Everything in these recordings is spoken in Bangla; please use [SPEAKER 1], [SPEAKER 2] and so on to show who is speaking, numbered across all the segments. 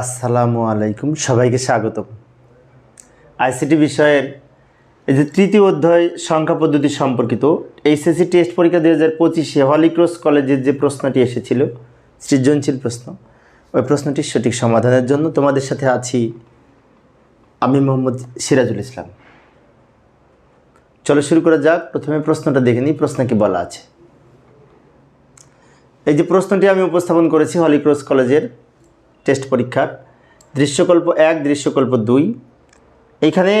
[SPEAKER 1] আসসালামু আলাইকুম সবাইকে স্বাগত আইসিটি বিষয়ের এই যে তৃতীয় অধ্যায় সংখ্যা পদ্ধতি সম্পর্কিত এইচএসি টেস্ট পরীক্ষা দু হাজার পঁচিশে হলিক্রস কলেজের যে প্রশ্নটি এসেছিল সৃজনশীল প্রশ্ন ওই প্রশ্নটির সঠিক সমাধানের জন্য তোমাদের সাথে আছি আমি মোহাম্মদ সিরাজুল ইসলাম চলো শুরু করা যাক প্রথমে প্রশ্নটা দেখে নিই প্রশ্ন কি বলা আছে এই যে প্রশ্নটি আমি উপস্থাপন করেছি হলিক্রস কলেজের টেস্ট পরীক্ষার দৃশ্যকল্প এক দৃশ্যকল্প দুই এখানে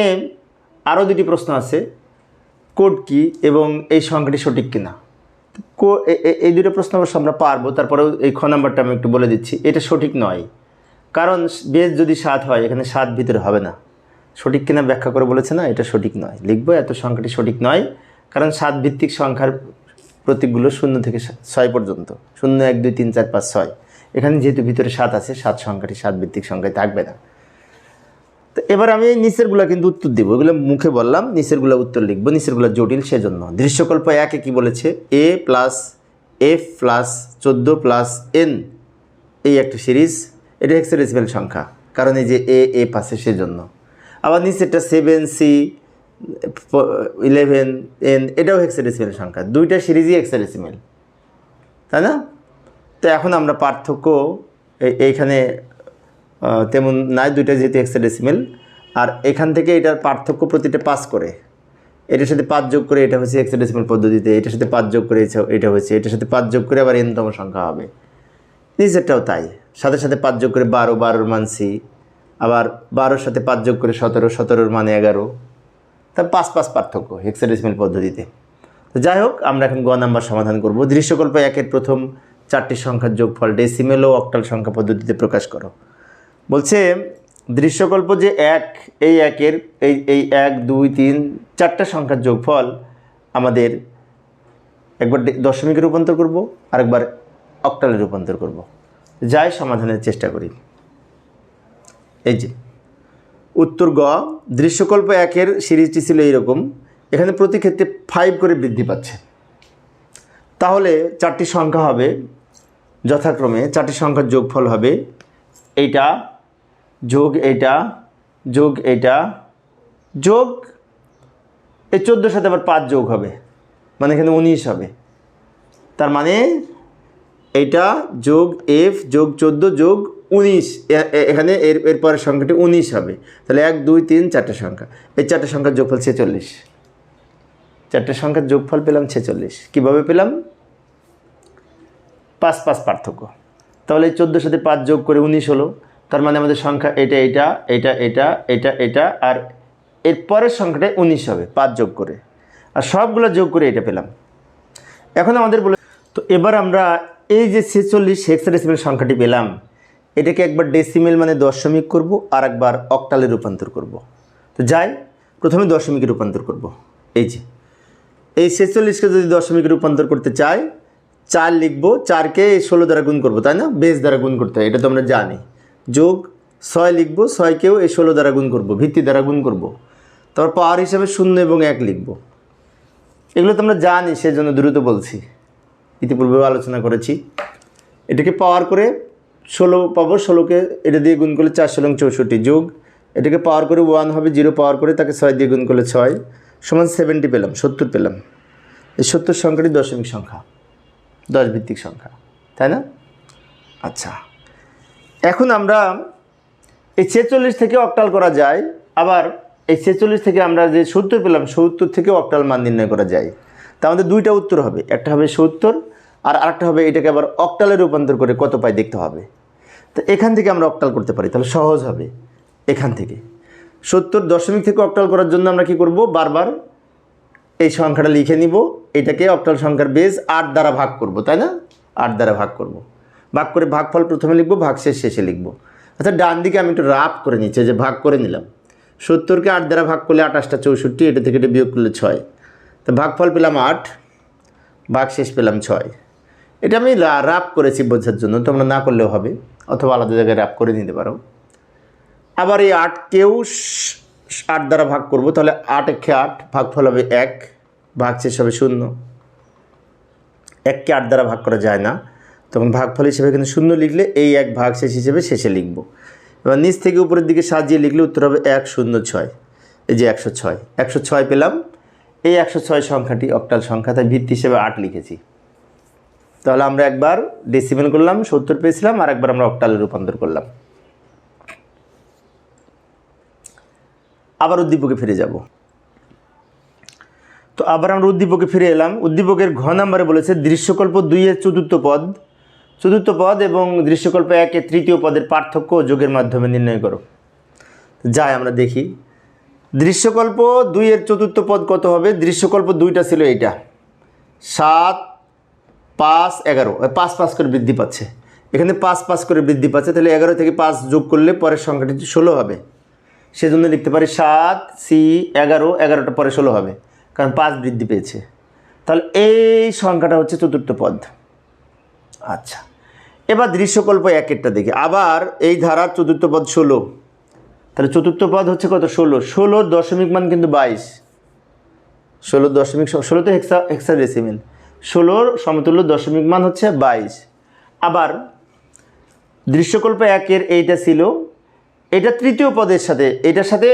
[SPEAKER 1] আরও দুটি প্রশ্ন আছে কোড কি এবং এই সংখ্যাটি সঠিক কিনা কো এই দুটো প্রশ্ন অবশ্য আমরা পারবো তারপরেও এই খ নাম্বারটা আমি একটু বলে দিচ্ছি এটা সঠিক নয় কারণ বেশ যদি সাত হয় এখানে সাত ভিতরে হবে না সঠিক কিনা ব্যাখ্যা করে বলেছে না এটা সঠিক নয় লিখব এত সংখ্যাটি সঠিক নয় কারণ সাত ভিত্তিক সংখ্যার প্রতীকগুলো শূন্য থেকে ছয় পর্যন্ত শূন্য এক দুই তিন চার পাঁচ ছয় এখানে যেহেতু ভিতরে সাত আছে সাত সংখ্যাটি সাত ভিত্তিক সংখ্যায় থাকবে না তো এবার আমি এই নিচেরগুলো কিন্তু উত্তর দিব এগুলো মুখে বললাম নিচেরগুলো উত্তর লিখবো নিচেরগুলো জটিল সেজন্য দৃশ্যকল্প একে কি বলেছে এ প্লাস এফ প্লাস চোদ্দো প্লাস এন এই একটা সিরিজ এটা হেক্সাডেসিমেল সংখ্যা কারণ এই যে এ এ আছে সেজন্য আবার নিচেরটা সেভেন সি ইলেভেন এন এটাও হেক্সাডেসিমেল সংখ্যা দুইটা সিরিজই হেক্সাডেসিমেল তাই না তো এখন আমরা পার্থক্য এইখানে তেমন নাই দুইটা যেহেতু ডেসিমেল আর এখান থেকে এটার পার্থক্য প্রতিটা পাস করে এটার সাথে পাঁচ যোগ করে এটা হচ্ছে ডেসিমেল পদ্ধতিতে এটার সাথে পাঁচ যোগ করে এটা হচ্ছে এটার সাথে পাঁচ যোগ করে আবার এনতম সংখ্যা হবে নিজেরটাও তাই সাথে সাথে পাঁচ যোগ করে বারো বারোর মান সি আবার বারোর সাথে পাঁচ যোগ করে সতেরো সতেরোর মানে এগারো তার পাঁচ পাঁচ পার্থক্য হেক্সাডেসিমেল পদ্ধতিতে তো যাই হোক আমরা এখন গ নাম্বার সমাধান করব দৃশ্যকল্প একের প্রথম চারটি সংখ্যার যোগফল ডেসিমেল ও অক্টাল সংখ্যা পদ্ধতিতে প্রকাশ করো বলছে দৃশ্যকল্প যে এক এই একের এই এই এক দুই তিন চারটা সংখ্যার যোগফল আমাদের একবার দশমিকে রূপান্তর করব আরেকবার অক্টালে রূপান্তর করব। যাই সমাধানের চেষ্টা করি এই যে উত্তর গ দৃশ্যকল্প একের সিরিজটি ছিল এইরকম এখানে প্রতি ক্ষেত্রে ফাইভ করে বৃদ্ধি পাচ্ছে তাহলে চারটি সংখ্যা হবে যথাক্রমে চারটি সংখ্যার যোগফল হবে এইটা যোগ এইটা যোগ এইটা যোগ এই চোদ্দোর সাথে আবার পাঁচ যোগ হবে মানে এখানে উনিশ হবে তার মানে এটা যোগ এফ যোগ চোদ্দো যোগ উনিশ এখানে এর এরপরের সংখ্যাটি উনিশ হবে তাহলে এক দুই তিন চারটে সংখ্যা এই চারটে সংখ্যার যোগফল ছেচল্লিশ চারটে সংখ্যার যোগফল পেলাম ছেচল্লিশ কীভাবে পেলাম পাঁচ পাঁচ পার্থক্য তাহলে চোদ্দোর সাথে পাঁচ যোগ করে উনিশ হলো তার মানে আমাদের সংখ্যা এটা এটা এটা এটা এটা এটা আর এর পরের সংখ্যাটা উনিশ হবে পাঁচ যোগ করে আর সবগুলো যোগ করে এটা পেলাম এখন আমাদের বলে তো এবার আমরা এই যে ছেচল্লিশ হেক্সাডেসিমেল সংখ্যাটি পেলাম এটাকে একবার ডেসিমেল মানে দশমিক করব আর একবার অক্টালে রূপান্তর করব। তো যাই প্রথমে দশমিকে রূপান্তর করব। এই যে এই ছেচল্লিশকে যদি দশমিকে রূপান্তর করতে চাই চার লিখবো চারকে ষোলো দ্বারা গুণ করবো তাই না বেশ দ্বারা গুণ করতে হয় এটা তো আমরা জানি যোগ ছয় লিখবো ছয়কেও এই ষোলো দ্বারা গুণ করবো ভিত্তি দ্বারা গুণ করবো তারপর পাওয়ার হিসাবে শূন্য এবং এক লিখবো এগুলো তো আমরা জানি সেজন্য দ্রুত বলছি ইতিপূর্বেও আলোচনা করেছি এটাকে পাওয়ার করে ষোলো পাবো ষোলোকে এটা দিয়ে গুণ করলে চার ষোলো চৌষট্টি যোগ এটাকে পাওয়ার করে ওয়ান হবে জিরো পাওয়ার করে তাকে ছয় দিয়ে গুণ করলে ছয় সমান সেভেন্টি পেলাম সত্তর পেলাম এই সত্তর সংখ্যাটি দশমিক সংখ্যা দশ ভিত্তিক সংখ্যা তাই না আচ্ছা এখন আমরা এই ছেচল্লিশ থেকে অকটাল করা যায় আবার এই ছেচল্লিশ থেকে আমরা যে সত্তর পেলাম সত্তর থেকে অক্টাল মান নির্ণয় করা যায় তা আমাদের দুইটা উত্তর হবে একটা হবে সত্তর আর আরেকটা হবে এটাকে আবার অক্টালে রূপান্তর করে কত পায় দেখতে হবে তো এখান থেকে আমরা অকটাল করতে পারি তাহলে সহজ হবে এখান থেকে সত্তর দশমিক থেকে অক্টাল করার জন্য আমরা কি করব বারবার এই সংখ্যাটা লিখে নিব এটাকে অক্টাল সংখ্যার বেজ আট দ্বারা ভাগ করব তাই না আট দ্বারা ভাগ করব। ভাগ করে ভাগফল প্রথমে লিখব শেষ শেষে লিখব আচ্ছা ডান দিকে আমি একটু রাফ করে নিচ্ছি যে ভাগ করে নিলাম সত্তরকে আট দ্বারা ভাগ করলে আটাশটা চৌষট্টি এটা থেকে এটা বিয়োগ করলে ছয় তো ভাগফল পেলাম আট ভাগ শেষ পেলাম ছয় এটা আমি রাপ করেছি বোঝার জন্য তোমরা না করলেও হবে অথবা আলাদা জায়গায় র্যাপ করে নিতে পারো আবার এই আটকেও আট দ্বারা ভাগ করব তাহলে আট একে আট ভাগ ফল হবে এক ভাগ শেষ হবে শূন্য এককে আট দ্বারা ভাগ করা যায় না তখন ভাগ ফল হিসেবে কিন্তু শূন্য লিখলে এই এক ভাগ শেষ হিসেবে শেষে লিখব এবার নিচ থেকে উপরের দিকে সাজিয়ে লিখলে উত্তর হবে এক শূন্য ছয় এই যে একশো ছয় একশো ছয় পেলাম এই একশো ছয় সংখ্যাটি অক্টাল সংখ্যা তাই ভিত্তি হিসেবে আট লিখেছি তাহলে আমরা একবার ডেসিমেল করলাম সত্তর পেয়েছিলাম আর একবার আমরা অক্টালে রূপান্তর করলাম আবার উদ্দীপকে ফিরে যাব তো আবার আমরা উদ্দীপকে ফিরে এলাম উদ্দীপকের ঘ নাম্বারে বলেছে দৃশ্যকল্প দুইয়ের চতুর্থ পদ চতুর্থ পদ এবং দৃশ্যকল্প একে তৃতীয় পদের পার্থক্য যোগের মাধ্যমে নির্ণয় করো যাই আমরা দেখি দৃশ্যকল্প দুইয়ের চতুর্থ পদ কত হবে দৃশ্যকল্প দুইটা ছিল এইটা সাত পাঁচ এগারো পাঁচ পাঁচ করে বৃদ্ধি পাচ্ছে এখানে পাঁচ পাঁচ করে বৃদ্ধি পাচ্ছে তাহলে এগারো থেকে পাঁচ যোগ করলে পরের সংখ্যাটি ষোলো হবে সেজন্য লিখতে পারি সাত সি এগারো এগারোটা পরে ষোলো হবে কারণ পাঁচ বৃদ্ধি পেয়েছে তাহলে এই সংখ্যাটা হচ্ছে চতুর্থ পদ আচ্ছা এবার দৃশ্যকল্প একেরটা দেখি আবার এই ধারার চতুর্থ পদ ষোলো তাহলে চতুর্থ পদ হচ্ছে কত ষোলো ষোলো দশমিক মান কিন্তু বাইশ ষোলো দশমিক ষোলো তো হেক্সা হেক্সা ডেসিমেল ষোলোর সমতুল্য দশমিক মান হচ্ছে বাইশ আবার দৃশ্যকল্প একের এইটা ছিল এটা তৃতীয় পদের সাথে এটার সাথে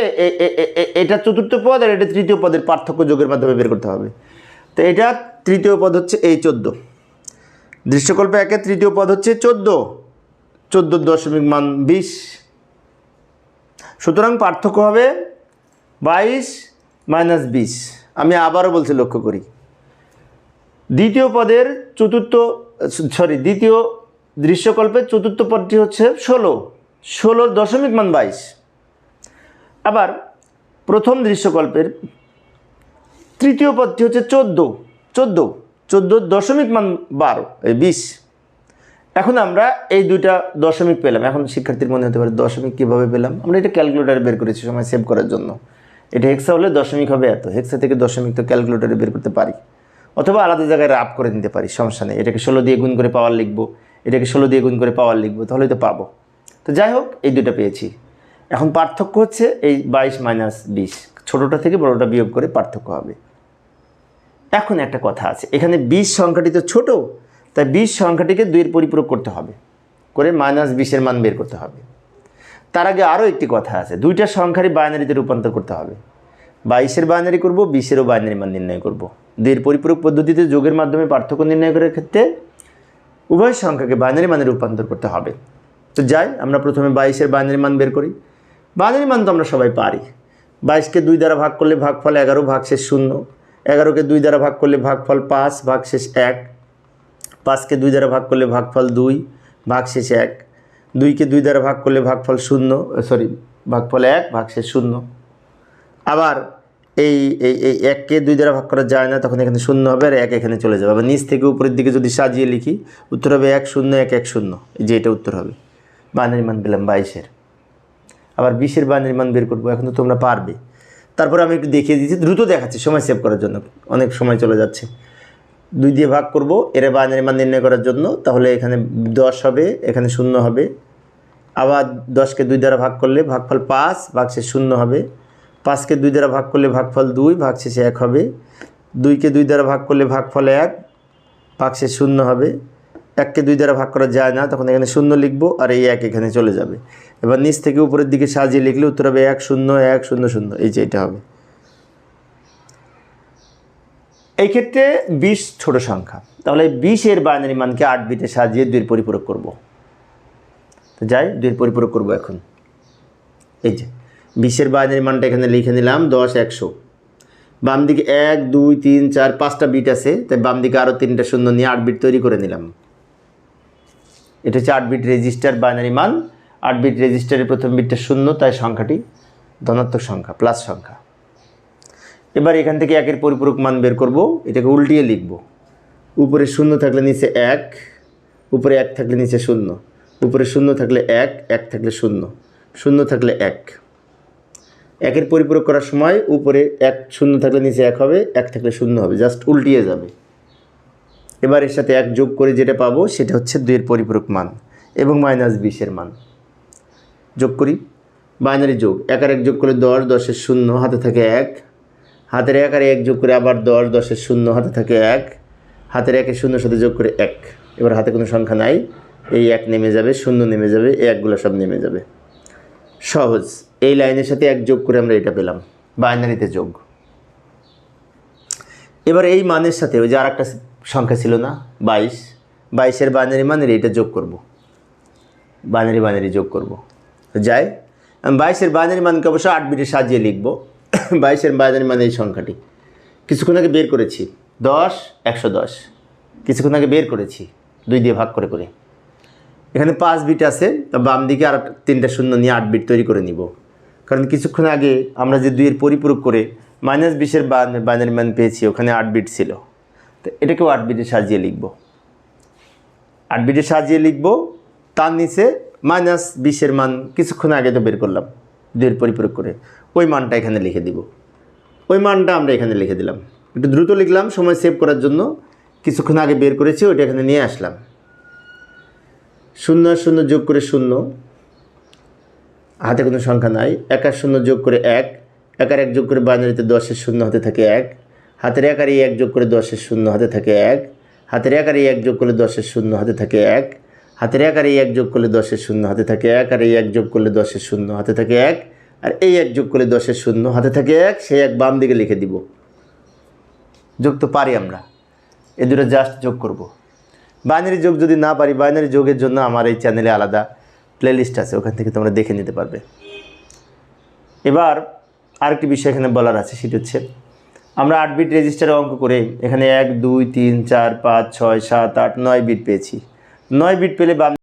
[SPEAKER 1] এটা চতুর্থ পদ আর এটা তৃতীয় পদের পার্থক্য যোগের মাধ্যমে বের করতে হবে তো এটা তৃতীয় পদ হচ্ছে এই চোদ্দ দৃশ্যকল্পে একে তৃতীয় পদ হচ্ছে চোদ্দ চোদ্দ দশমিক মান বিশ সুতরাং পার্থক্য হবে বাইশ মাইনাস বিশ আমি আবারও বলছি লক্ষ্য করি দ্বিতীয় পদের চতুর্থ সরি দ্বিতীয় দৃশ্যকল্পের চতুর্থ পদটি হচ্ছে ষোলো ষোলো দশমিক মান বাইশ আবার প্রথম দৃশ্যকল্পের তৃতীয় পদটি হচ্ছে চোদ্দো চোদ্দো চোদ্দোর দশমিক মান বারো এই বিশ এখন আমরা এই দুইটা দশমিক পেলাম এখন শিক্ষার্থীর মনে হতে পারে দশমিক কীভাবে পেলাম আমরা এটা ক্যালকুলেটারে বের করেছি সময় সেভ করার জন্য এটা হেক্সা হলে দশমিক হবে এত হেক্সা থেকে দশমিক তো ক্যালকুলেটারে বের করতে পারি অথবা আলাদা জায়গায় রাপ করে নিতে পারি সমস্যা নেই এটাকে ষোলো দিয়ে গুণ করে পাওয়ার লিখবো এটাকে ষোলো দিয়ে গুণ করে পাওয়ার লিখবো তাহলে তো পাবো তো যাই হোক এই দুটো পেয়েছি এখন পার্থক্য হচ্ছে এই বাইশ মাইনাস বিশ ছোটোটা থেকে বড়টা বিয়োগ করে পার্থক্য হবে এখন একটা কথা আছে এখানে বিশ সংখ্যাটি তো ছোটো তাই বিশ সংখ্যাটিকে দুইয়ের পরিপূরক করতে হবে করে মাইনাস বিশের মান বের করতে হবে তার আগে আরও একটি কথা আছে দুইটা সংখ্যারই বাইনারিতে রূপান্তর করতে হবে বাইশের বাইনারি করব বিশেরও বাইনারি মান নির্ণয় করব দুইয়ের পরিপূরক পদ্ধতিতে যোগের মাধ্যমে পার্থক্য নির্ণয় করার ক্ষেত্রে উভয় সংখ্যাকে বাইনারি মানে রূপান্তর করতে হবে তো যাই আমরা প্রথমে বাইশের বাইনারি মান বের করি বাইনারি মান তো আমরা সবাই পারি বাইশকে দুই দ্বারা ভাগ করলে ভাগফল এগারো ভাগশেষ শূন্য এগারোকে দুই দ্বারা ভাগ করলে ভাগফল পাঁচ ভাগশেষ এক পাঁচকে দুই দ্বারা ভাগ করলে ভাগফল দুই ভাগশেষ এক দুইকে দুই দ্বারা ভাগ করলে ভাগফল শূন্য সরি ভাগফল এক ভাগশেষ শূন্য আবার এই এই এককে দুই দ্বারা ভাগ করা যায় না তখন এখানে শূন্য হবে আর এক এখানে চলে যাবে আবার নিচ থেকে উপরের দিকে যদি সাজিয়ে লিখি উত্তর হবে এক শূন্য এক এক শূন্য যে এটা উত্তর হবে বানের মান পেলাম বাইশের আবার বিশের বানের মান বের করবো এখন তো তোমরা পারবে তারপর আমি একটু দেখিয়ে দিচ্ছি দ্রুত দেখাচ্ছি সময় সেভ করার জন্য অনেক সময় চলে যাচ্ছে দুই দিয়ে ভাগ করব এরা বানের মান নির্ণয় করার জন্য তাহলে এখানে দশ হবে এখানে শূন্য হবে আবার দশকে দুই দ্বারা ভাগ করলে ভাগফল পাঁচ ভাগশেষ শূন্য হবে পাঁচকে দুই দ্বারা ভাগ করলে ভাগফল দুই ভাগশেষে এক হবে দুইকে দুই দ্বারা ভাগ করলে ভাগফল এক ভাগশেষ শূন্য হবে এককে দুই দ্বারা ভাগ করা যায় না তখন এখানে শূন্য লিখব আর এই এক এখানে চলে যাবে এবার নিচ থেকে উপরের দিকে সাজিয়ে লিখলে উত্তর হবে এক শূন্য এক শূন্য শূন্য এই যে এটা হবে এই ক্ষেত্রে বিশ ছোট সংখ্যা তাহলে বিশের বাইনারি মানকে আট বিটে সাজিয়ে দুই পরিপূরক করব তো যাই দুই পরিপূরক করব এখন এই যে বিশের বাইনারি মানটা এখানে লিখে নিলাম দশ একশো বাম দিকে এক দুই তিন চার পাঁচটা বিট আছে তাই বাম দিকে আরও তিনটা শূন্য নিয়ে আট বিট তৈরি করে নিলাম এটা হচ্ছে আট বিট রেজিস্টার বাইনারি মান আট বিট রেজিস্টারের প্রথম বিটটা শূন্য তাই সংখ্যাটি ধনাত্মক সংখ্যা প্লাস সংখ্যা এবার এখান থেকে একের পরিপূরক মান বের করব এটাকে উল্টিয়ে লিখব উপরে শূন্য থাকলে নিচে এক উপরে এক থাকলে নিচে শূন্য উপরে শূন্য থাকলে এক এক থাকলে শূন্য শূন্য থাকলে এক একের পরিপূরক করার সময় উপরে এক শূন্য থাকলে নিচে এক হবে এক থাকলে শূন্য হবে জাস্ট উল্টিয়ে যাবে এবার এর সাথে এক যোগ করে যেটা পাবো সেটা হচ্ছে দুইয়ের পরিপূরক মান এবং মাইনাস বিশের মান যোগ করি বাইনারি যোগ এক আর এক যোগ করে দশ দশের শূন্য হাতে থাকে এক হাতের এক আর এক যোগ করে আবার দশ দশের শূন্য হাতে থাকে এক হাতের একে শূন্য সাথে যোগ করে এক এবার হাতে কোনো সংখ্যা নাই এই এক নেমে যাবে শূন্য নেমে যাবে এই একগুলো সব নেমে যাবে সহজ এই লাইনের সাথে এক যোগ করে আমরা এটা পেলাম বাইনারিতে যোগ এবার এই মানের সাথে ওই যে আর একটা সংখ্যা ছিল না বাইশ বাইশের বানারি মানেরি এটা যোগ করব বানারি বানারি যোগ করব যাই বাইশের বানারি মানকে অবশ্য আট বিটে সাজিয়ে লিখব বাইশের বানারি মানে এই সংখ্যাটি কিছুক্ষণ আগে বের করেছি দশ একশো দশ কিছুক্ষণ আগে বের করেছি দুই দিয়ে ভাগ করে করে এখানে পাঁচ বিট আছে তা বাম দিকে আর তিনটা শূন্য নিয়ে আট বিট তৈরি করে নিব কারণ কিছুক্ষণ আগে আমরা যে দুইয়ের পরিপূরক করে মাইনাস বিশের বানারি মান পেয়েছি ওখানে আট বিট ছিল এটাকেও আটবিটের সাজিয়ে লিখব আটবিটের সাজিয়ে লিখব তার নিচে মাইনাস বিশের মান কিছুক্ষণ আগে তো বের করলাম দুইয়ের পরিপূরক করে ওই মানটা এখানে লিখে দিব ওই মানটা আমরা এখানে লিখে দিলাম একটু দ্রুত লিখলাম সময় সেভ করার জন্য কিছুক্ষণ আগে বের করেছি ওইটা এখানে নিয়ে আসলাম শূন্য শূন্য যোগ করে শূন্য হাতে কোনো সংখ্যা নাই এক আর শূন্য যোগ করে এক এক আর এক যোগ করে বাইনারিতে দশের শূন্য হতে থাকে এক হাতের এক এক যোগ করে দশের শূন্য হাতে থাকে এক হাতের এক এক যোগ করলে দশের শূন্য হাতে থাকে এক হাতের এক এক যোগ করলে দশের শূন্য হাতে থাকে এক আর এই এক যোগ করলে দশের শূন্য হাতে থাকে এক আর এই এক যোগ করলে দশের শূন্য হাতে থাকে এক সেই এক বাম দিকে লিখে দিব যোগ তো পারি আমরা এ দুটো জাস্ট যোগ করব। বাইনারি যোগ যদি না পারি বাইনারি যোগের জন্য আমার এই চ্যানেলে আলাদা প্লেলিস্ট আছে ওখান থেকে তোমরা দেখে নিতে পারবে এবার আরেকটি বিষয় এখানে বলার আছে সেটি হচ্ছে আমরা আট বিট রেজিস্টারে অঙ্ক করে এখানে এক দুই তিন চার পাঁচ ছয় সাত আট নয় বিট পেয়েছি নয় বিট পেলে বাম